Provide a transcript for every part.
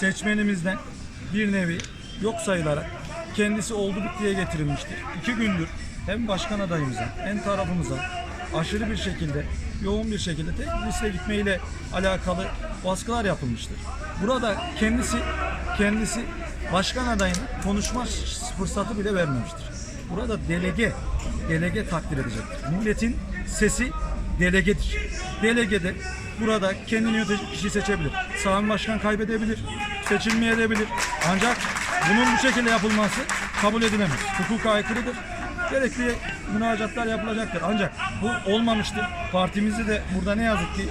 seçmenimizden bir nevi yok sayılarak kendisi oldu bittiye getirilmiştir. İki gündür hem başkan adayımıza hem tarafımıza aşırı bir şekilde yoğun bir şekilde tek liste gitmeyle alakalı baskılar yapılmıştır. Burada kendisi kendisi başkan adayına konuşma fırsatı bile vermemiştir. Burada delege delege takdir edecektir. Milletin sesi delegedir. Delegede burada kendini yönetecek kişiyi seçebilir. Sami Başkan kaybedebilir, seçilmeyebilir. Ancak bunun bu şekilde yapılması kabul edilemez. Hukuka aykırıdır. Gerekli münacatlar yapılacaktır. Ancak bu olmamıştır. Partimizde de burada ne yazık ki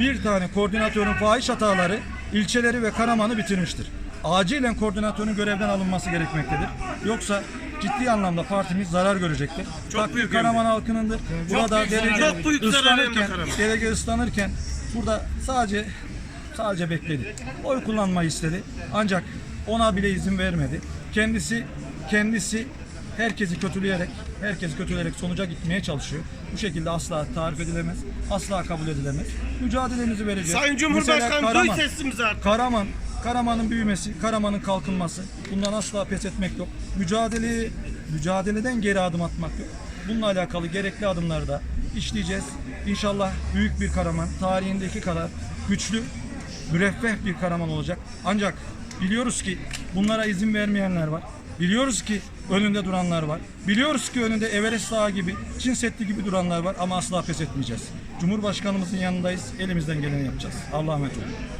bir tane koordinatörün fahiş hataları ilçeleri ve Karaman'ı bitirmiştir. Acilen koordinatörün görevden alınması gerekmektedir. Yoksa ciddi anlamda partimiz zarar görecektir. Takdir büyük Karaman halkınındır. Burada büyük zarar. Çok büyük zarar ıslanırken, Karaman. delege ıslanırken burada sadece sadece bekledi. Oy kullanmayı istedi. Ancak ona bile izin vermedi. Kendisi kendisi herkesi kötüleyerek, herkesi kötüleyerek sonuca gitmeye çalışıyor. Bu şekilde asla tarif edilemez, asla kabul edilemez. Mücadelemizi vereceğiz. Sayın Cumhurbaşkanım duy sesimizi artık. Karaman, Karaman'ın büyümesi, Karaman'ın kalkınması. Bundan asla pes etmek yok. Mücadeleyi, mücadeleden geri adım atmak yok. Bununla alakalı gerekli adımları da işleyeceğiz. İnşallah büyük bir Karaman, tarihindeki kadar güçlü, müreffeh bir Karaman olacak. Ancak biliyoruz ki bunlara izin vermeyenler var. Biliyoruz ki önünde duranlar var. Biliyoruz ki önünde Everest Dağı gibi, Çin Seddi gibi duranlar var ama asla pes etmeyeceğiz. Cumhurbaşkanımızın yanındayız. Elimizden geleni yapacağız. Allah'a emanet olun.